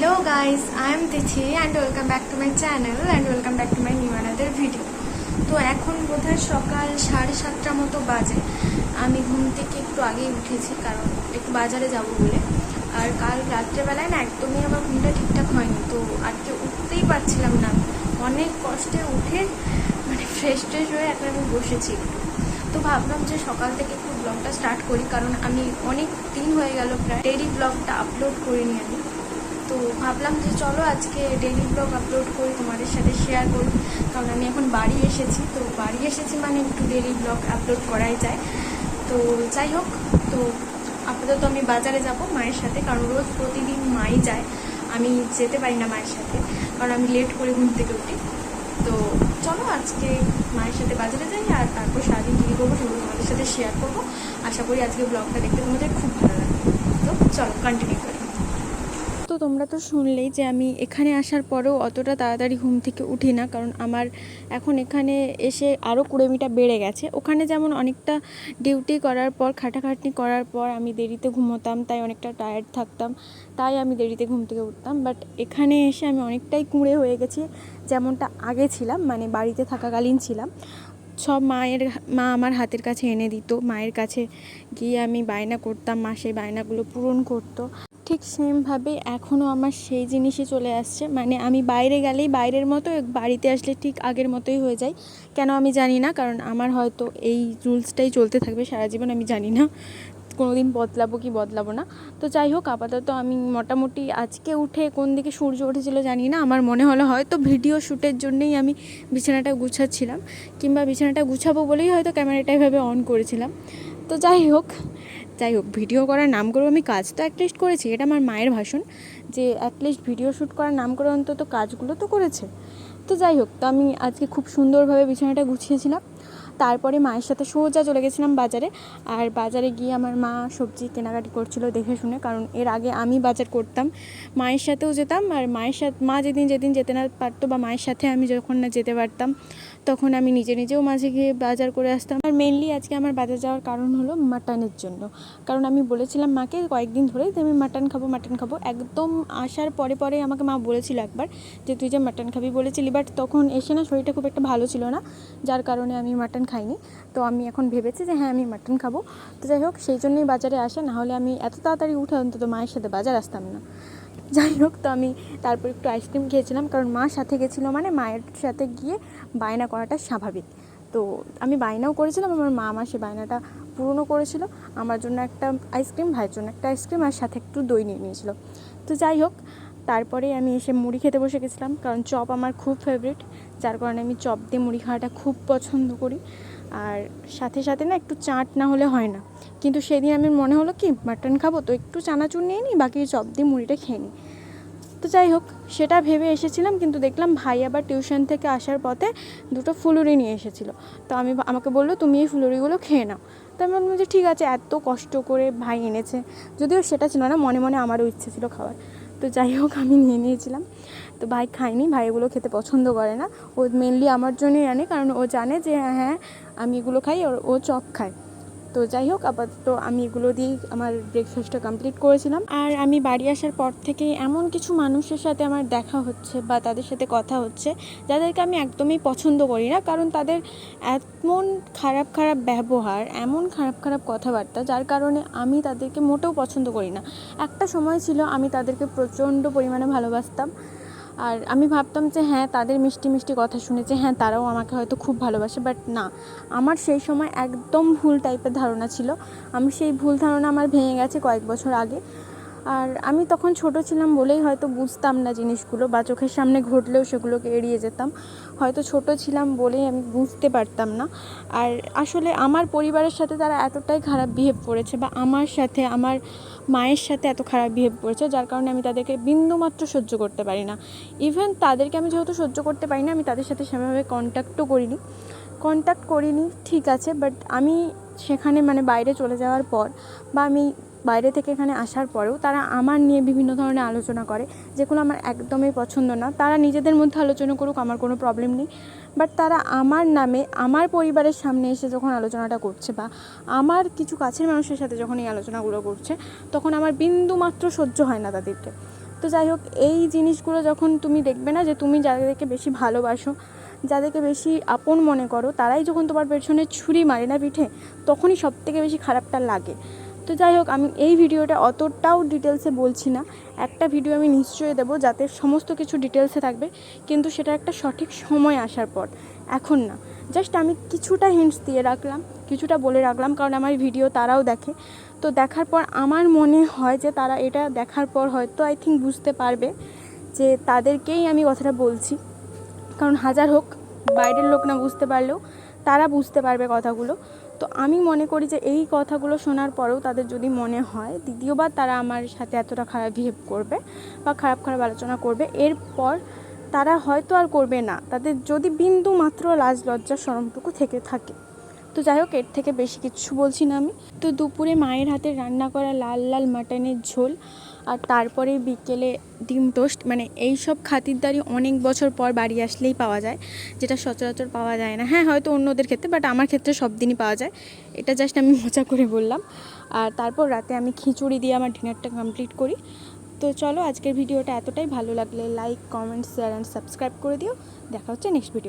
Hello guys, I am Tithi and welcome back to my channel and welcome back to my new another video. তো এখন বোধহয় সকাল সাড়ে সাতটা মতো বাজে। আমি ঘুম থেকে একটু আগেই উঠেছি কারণ একটু বাজারে যাব বলে। আর কাল রাত্রেবেলায় না একদমই আমার ঘুমটা ঠিকঠাক হয়নি। তো আজকে উঠতেই পারছিলাম না। অনেক কষ্টে উঠে মানে ফ্রেশ ট্রেশ হয়ে এখন আমি বসেছি একটু। তো ভাবলাম যে সকাল থেকে একটু ব্লগটা স্টার্ট করি কারণ আমি অনেক দিন হয়ে গেল প্রায় ডেলি ব্লগটা আপলোড করিনি আমি। তো ভাবলাম যে চলো আজকে ডেলি ব্লগ আপলোড করি, তোমাদের সাথে শেয়ার করি। কারণ আমি এখন বাড়ি এসেছি, তো বাড়ি এসেছি মানে একটু ডেলি ব্লগ আপলোড করাই যায়। তো যাই হোক, তো আপাতত আমি বাজারে যাব মায়ের সাথে, কারণ রোজ প্রতিদিন মাই যায়। আমি যেতে পারি না মায়ের সাথে, কারণ আমি লেট করে ঘুম থেকে উঠি। তো চলো আজকে মায়ের সাথে বাজারে যাই আর তারপর সারাদিন কী করব সেগুলো তোমাদের সাথে শেয়ার করব। আশা করি আজকে ব্লগটা দেখতে তোমাদের খুব ভালো লাগবে। তো চলো কন্টিনিউ করি। তোমরা তো শুনলেই যে আমি এখানে আসার পরেও অতটা তাড়াতাড়ি ঘুম থেকে উঠি না। কারণ আমার এখন এখানে এসে আরও কুড়েমিটা বেড়ে গেছে। ওখানে যেমন অনেকটা ডিউটি করার পর, খাটাখাটনি করার পর আমি দেরিতে ঘুমোতাম, তাই অনেকটা টায়ার্ড থাকতাম, তাই আমি দেরিতে ঘুম থেকে উঠতাম। বাট এখানে এসে আমি অনেকটাই কুঁড়ে হয়ে গেছি, যেমনটা আগে ছিলাম মানে বাড়িতে থাকাকালীন ছিলাম। সব মায়ের, মা আমার হাতের কাছে এনে দিত, মায়ের কাছে গিয়ে আমি বায়না করতাম, মা সেই বায়নাগুলো পূরণ করতো। ঠিক সেমভাবে এখনও আমার সেই জিনিসই চলে আসছে। মানে আমি বাইরে গেলেই বাইরের মতো, বাড়িতে আসলে ঠিক আগের মতোই হয়ে যায়। কেন আমি জানি না, কারণ আমার হয়তো এই রুলসটাই চলতে থাকবে সারা জীবন, আমি জানি না। কোনো দিন বদলাবো কি বদলাবো না। তো যাই হোক, আপাতত আমি মোটামুটি আজকে উঠে কোন দিকে সূর্য উঠেছিল জানি না, আমার মনে হলো হয়তো ভিডিও শ্যুটের জন্যেই আমি বিছানাটা গুছাচ্ছিলাম। কিংবা বিছানাটা গুছাবো বলেই হয়তো ক্যামেরাটা এভাবে অন করেছিলাম। তো যাই হোক যাই হোক ভিডিও করার নাম করে আমি কাজ তো অ্যাটলিস্ট করেছি, এটা আমার মায়ের ভাষণ, যে অ্যাটলিস্ট ভিডিও শ্যুট করার নাম করে অন্তত কাজগুলো তো করেছে। তো যাই হোক, তো আমি আজকে খুব সুন্দরভাবে বিছানাটা গুছিয়েছিলাম, তারপরে মায়ের সাথে সোজা চলে গেছিলাম বাজারে, আর বাজারে গিয়ে আমার মা সবজি কেনাকাটি করছিল দেখে শুনে, কারণ এর আগে আমি বাজার করতাম, মায়ের সাথেও যেতাম, আর মায়ের সাথে, মা যেদিন যেদিন যেতে না পারতো বা মায়ের সাথে আমি যখন না যেতে পারতাম তখন আমি নিজে নিজেও মাঝে গিয়ে বাজার করে আসতাম। আর মেনলি আজকে আমার বাজার যাওয়ার কারণ হলো মাটনের জন্য। কারণ আমি বলেছিলাম মাকে, কয়েকদিন ধরে যে আমি মাটন খাব মাটন খাব। একদম আসার পরে পরে আমাকে মা বলেছিল একবার যে, তুই যে মাটন খাবি বলেছিলি বাট তখন এসে না শরীরটা খুব একটা ভালো ছিল না। যার কারণে আমি মাটন খাইনি। তো আমি এখন ভেবেছি যে হ্যাঁ আমি মাটন খাব। তো যাই হোক, সেই জন্যই বাজারে আসা। না হলে আমি এত তাড়াতাড়ি উঠে অন্তত মায়ের সাথে বাজার আসতাম না। যাই হোক, তো আমি তারপর একটু আইসক্রিম খেয়েছিলাম, কারণ মা সাথে গেছিল মানে মায়ের সাথে গিয়ে বায়না করাটা স্বাভাবিক। তো আমি বায়নাও করেছিলাম, আমার মা আমার সে বায়নাটা পূরণও করেছিল। আমার জন্য একটা আইসক্রিম ভাইয়ের জন্য একটা আইসক্রিম আর সাথে একটু দই নিয়ে নিয়েছিল। তো যাই হোক, তারপরে আমি এসে মুড়ি খেতে বসে গেছিলাম, কারণ চপ আমার খুব ফেভারিট যার কারণে আমি চপ দিয়ে মুড়ি খাওয়াটা খুব পছন্দ করি। আর সাথে সাথে না একটু চাট না হলে হয় না। কিন্তু সেদিন আমি মনে হলো কি, মাটন খাব তো একটু চানাচুর নিয়ে নিই, বাকি চপ দিয়ে মুড়িটা খেয়ে নিই। তো যাই হোক, সেটা ভেবে এসেছিলাম, কিন্তু দেখলাম ভাই আবার টিউশন থেকে আসার পথে দুটো ফুলুরি নিয়ে এসেছিল। তো আমি আমাকে বলল, তুমি এই ফুলুরিগুলো খেয়ে নাও। তো আমি বললাম যে, ঠিক আছে। এত কষ্ট করে ভাই এনেছে। যদিও সেটা ছিল না, মনে মনে আমারও ইচ্ছে ছিল খাওয়ার। তো যাই হোক, আমি নিয়ে নিয়েছিলাম। তো ভাই খায়নি, ভাই এগুলো খেতে পছন্দ করে না। ও মেনলি আমার জন্যই আনে, কারণ ও জানে যে হ্যাঁ আমি এগুলো খাই ওর ও চপ খায়। তো যাই হোক, আপাতত আমি এগুলো দিয়েই আমার ব্রেকফাস্টটা কমপ্লিট করেছিলাম। আর আমি বাড়ি আসার পর থেকে এমন কিছু মানুষের সাথে আমার দেখা হচ্ছে বা তাদের সাথে কথা হচ্ছে, যাদেরকে আমি একদমই পছন্দ করি না। কারণ তাদের এমন খারাপ খারাপ ব্যবহার, এমন খারাপ খারাপ কথাবার্তা, যার কারণে আমি তাদেরকে মোটেও পছন্দ করি না। একটা সময় ছিল আমি তাদেরকে প্রচণ্ড পরিমাণে ভালোবাসতাম। আর আমি ভাবতাম যে হ্যাঁ তাদের মিষ্টি মিষ্টি কথা শুনেছি হ্যাঁ তারাও আমাকে হয়তো খুব ভালোবাসে বাট না। আমার সেই সময় একদম ভুল টাইপের ধারণা ছিল। আমি সেই ভুল ধারণা আমার ভেঙে গেছে কয়েক বছর আগে। আর আমি তখন ছোট ছিলাম বলেই হয়তো বুঝতাম না জিনিসগুলো বা চোখের সামনে ঘটলেও সেগুলোকে এড়িয়ে যেতাম। হয়তো ছোট ছিলাম বলেই আমি বুঝতে পারতাম না। আর আসলে আমার পরিবারের সাথে তারা এতটাই খারাপ বিহেভ করেছে বা আমার সাথে, আমার মায়ের সাথে এত খারাপ বিহেভ করেছে, যার কারণে আমি তাদেরকে বিন্দুমাত্র সহ্য করতে পারি না। ইভেন তাদেরকে আমি যেহেতু সহ্য করতে পারি না, আমি তাদের সাথে সেভাবে কন্ট্যাক্টও করিনি। কন্ট্যাক্ট করিনি, ঠিক আছে বাট আমি সেখানে মানে বাইরে চলে যাওয়ার পর বা আমি বাইরে থেকে এখানে আসার পরেও তারা আমার নিয়ে বিভিন্ন ধরনের আলোচনা করে যেগুলো আমার একদমই পছন্দ না। তারা নিজেদের মধ্যে আলোচনা করুক, আমার কোনো প্রবলেম নেই। বাট তারা আমার নামে, আমার পরিবারের সামনে এসে যখন আলোচনাটা করছে বা আমার কিছু কাছের মানুষের সাথে যখন এই আলোচনাগুলো করছে, তখন আমার বিন্দু মাত্র সহ্য হয় না তাদেরকে। তো যাই হোক, এই জিনিসগুলো যখন তুমি দেখবে না যে তুমি যাদেরকে বেশি ভালোবাসো, যাদেরকে বেশি আপন মনে করো, তারাই যখন তোমার পেছনে ছুরি মারে না পিঠে, তখনই সব থেকে বেশি খারাপটা লাগে। তো যাই হোক, আমি এই ভিডিওটা অতটাও ডিটেলসে বলছি না। একটা ভিডিও আমি নিশ্চয়ই দেবো যাতে সমস্ত কিছু ডিটেলসে থাকবে, কিন্তু সেটা একটা সঠিক সময় আসার পর। এখন না জাস্ট আমি কিছুটা হিন্টস দিয়ে রাখলাম, কিছুটা বলে রাখলাম, কারণ আমার ভিডিও তারাও দেখে। তো দেখার পর আমার মনে হয় যে তারা এটা দেখার পর হয়তো আই থিঙ্ক বুঝতে পারবে যে তাদেরকেই আমি কথাটা বলছি। কারণ হাজার হোক, বাইরের লোক না বুঝতে পারলেও তারা বুঝতে পারবে কথাগুলো। তো আমি মনে করি যে এই কথাগুলো শোনার পরেও তাদের যদি মনে হয়, দ্বিতীয়বার তারা আমার সাথে এতটা খারাপ বিহেভ করবে বা খারাপ খারাপ আলোচনা করবে, এরপর তারা হয়তো আর করবে না। তাদের যদি বিন্দু মাত্র লাজ লজ্জা সরমটুকু থেকে থাকে। তো যাই হোক, এর থেকে বেশি কিছু বলছি না আমি। তো দুপুরে মায়ের হাতে রান্না করা লাল লাল মাটনের ঝোল আর তারপরে বিকেলে ডিম টোস্ট মানে এই সব খাতিরদারি অনেক বছর পর বাড়ি আসলেই পাওয়া যায়, যেটা সচরাচর পাওয়া যায় না। হ্যাঁ হয়তো অন্যদের ক্ষেত্রে বাট আমার ক্ষেত্রে সব দিনই পাওয়া যায়। এটা জাস্ট আমি মজা করে বললাম। আর তারপর রাতে আমি খিচুড়ি দিয়ে আমার ডিনারটা কমপ্লিট করি। তো চলো আজকের ভিডিওটা এতটাই। ভালো লাগলে like comment share and subscribe করে দিও। দেখা হচ্ছে নেক্সট ভিডিও